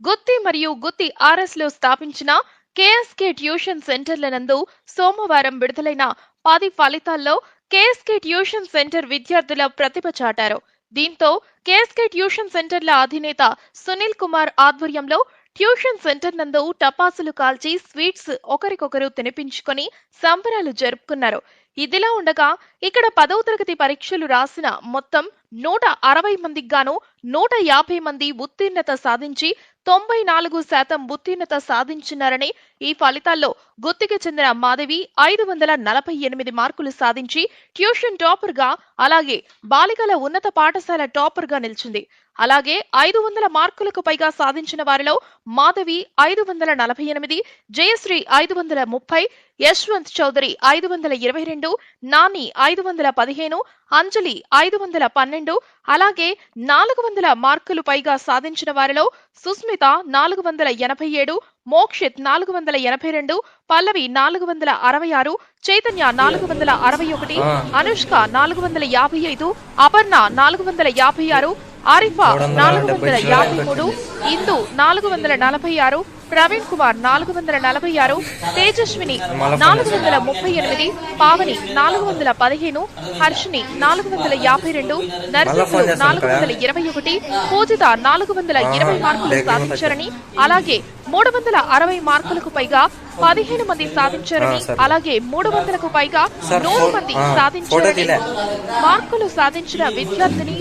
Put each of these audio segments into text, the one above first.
గుత్తి మరియు గుత్తి ఆర్ఎస్లో స్థాపించిన KSK tuition సెంటర్ల నందు సోమవారం విడుదలైన పది ఫలితాల్లో కేఎస్కే ట్యూషన్ సెంటర్ విద్యార్థుల ప్రతిభ చాటారు. దీంతో కేఎస్కే ట్యూషన్ సెంటర్ల అధినేత సునీల్ కుమార్ ఆధ్వర్యంలో ట్యూషన్ సెంటర్ నందు టపాసులు కాల్చి స్వీట్స్ ఒకరికొకరు తినిపించుకొని సంబరాలు జరుపుకున్నారు. ఇదిలా ఉండగా ఇక్కడ పదవ తరగతి పరీక్షలు రాసిన మొత్తం నూట అరవై మందికి గాను నూట యాభై మంది ఉత్తీర్ణత సాధించి తొంభై నాలుగు శాతం ఉత్తీర్ణత సాధించినారని ఈ ఫలితాల్లో గుత్తికి చెందిన మాధవి ఐదు వందల నలభై ఎనిమిది మార్కులు సాధించి ట్యూషన్ టాపర్గా అలాగే బాలికల ఉన్నత పాఠశాల టాపర్గా నిలిచింది. అలాగే ఐదు వందల మార్కులకు పైగా సాధించిన వారిలో మాధవి ఐదు వందల నలభై ఎనిమిది జయశ్రీ ఐదు వందల ముప్పై యశ్వంత్ చౌదరి ఐదు వందల ఇరవై రెండు నాని ఐదు వందల పదిహేను అంజలి ఐదు వందల పన్నెండు అలాగే నాలుగు వందల మార్కులు పైగా సాధించిన వారిలో సుస్మిత నాలుగు వందల ఎనభై ఏడు మోక్షిత్ నాలుగు వందల ఎనభై రెండు పల్లవి నాలుగు వందల అరవై ఆరు చైతన్య నాలుగు వందల అరవై ఒకటి. అనుష్క నాలుగు వందల యాభై ఐదు అపర్ణ నాలుగు వందల యాభై ఆరు ఆరిఫా నాలుగు వందల యాభై మూడు? ఇందు నాలుగు వందల నలభై ఆరు ప్రవీణ్ కుమార్ నాలుగు వందల నలభై ఆరు తేజస్విని నాలుగు వందల ముప్పై ఎనిమిది పావని నాలుగు వందల పదిహేను హర్షిని నాలుగు వందల యాభై రెండు నర్సింహులు నాలుగు. వందల ఇరవై ఒకటి పూజిత నాలుగు వందల ఇరవై మార్కులు సాధించారని అలాగే మూడు వందల అరవై మార్కులకు పైగా పదిహేను మంది సాధించారని. అలాగే మూడు వందలకు పైగా నూరు మంది సాధించారని. మార్కులు సాధించిన విద్యార్థిని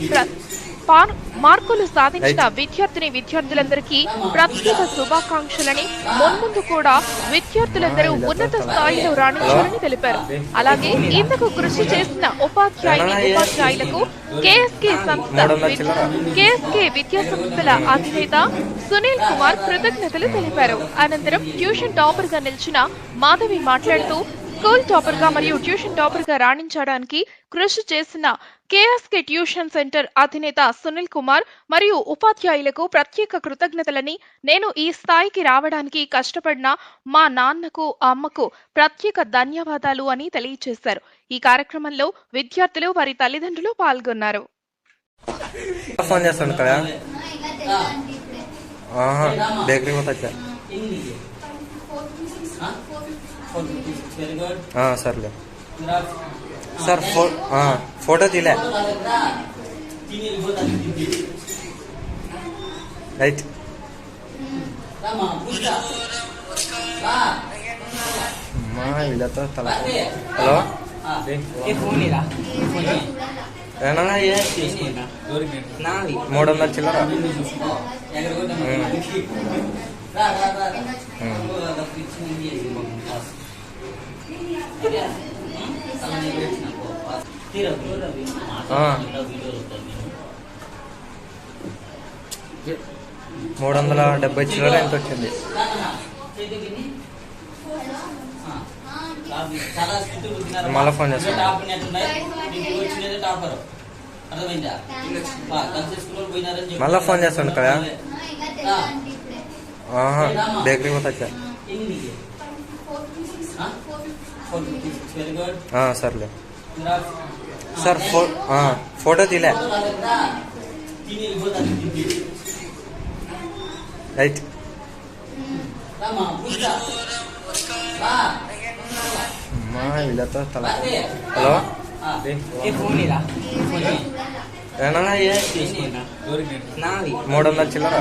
పార్- మార్కులు సాధించిన విద్యార్థిని విద్యార్థులందరికీ ప్రత్యేక శుభాకాంక్షలని. మున్ముందు కూడా విద్యార్థులందరూ ఉన్నత స్థాయిలో రాణించాలని తెలిపారు. అలాగే ఇందుకు కృషి చేసిన ఉపాధ్యాయుని ఉపాధ్యాయులకు కేఎస్కే సంస్థ. కేఎస్కే విద్యా సంస్థల అధినేత సునీల్ కుమార్ కృతజ్ఞతలు తెలిపారు. అనంతరం ట్యూషన్ టాపర్గా నిలిచిన మాధవి మాట్లాడుతూ స్కూల్ టాపర్గా మరియు ట్యూషన్ టాపర్గా రాణించడానికి కృషి చేసిన కేఎస్కే ట్యూషన్ సెంటర్ అధినేత సునీల్ కుమార్ మరియు ఉపాధ్యాయులకు ప్రత్యేక కృతజ్ఞతలని నేను ఈ స్థాయికి రావడానికి కష్టపడిన మా నాన్నకు అమ్మకు ప్రత్యేక ధన్యవాదాలు అని తెలియజేశారు ఈ కార్యక్రమంలో విద్యార్థులు వారి తల్లిదండ్రులు పాల్గొన్నారు. ఫోన్ చేస్తాను కదా ఆహా బేకరీ పోతా సర్లే. సార్ ఫో ఆ, ఫోటో తీలే. రైట్ తల హలో? మూడు వందల చిల్లర. ఎక్కడ మూడు వందల డెబ్బై చిల్లర ఎంత వచ్చింది మళ్ళా ఫోన్ చేస్తాను. మళ్ళా ఫోన్ చేస్తాను కదా. బేకరీ మొత్తం బేకరీ పోతా సర్లే. సార్ ఫో ఆ, ఫోటో తీలే. రైట్. అమ్మా వీళ్ళతో తల. హలో. ఏ మూడు వందల చిల్లర.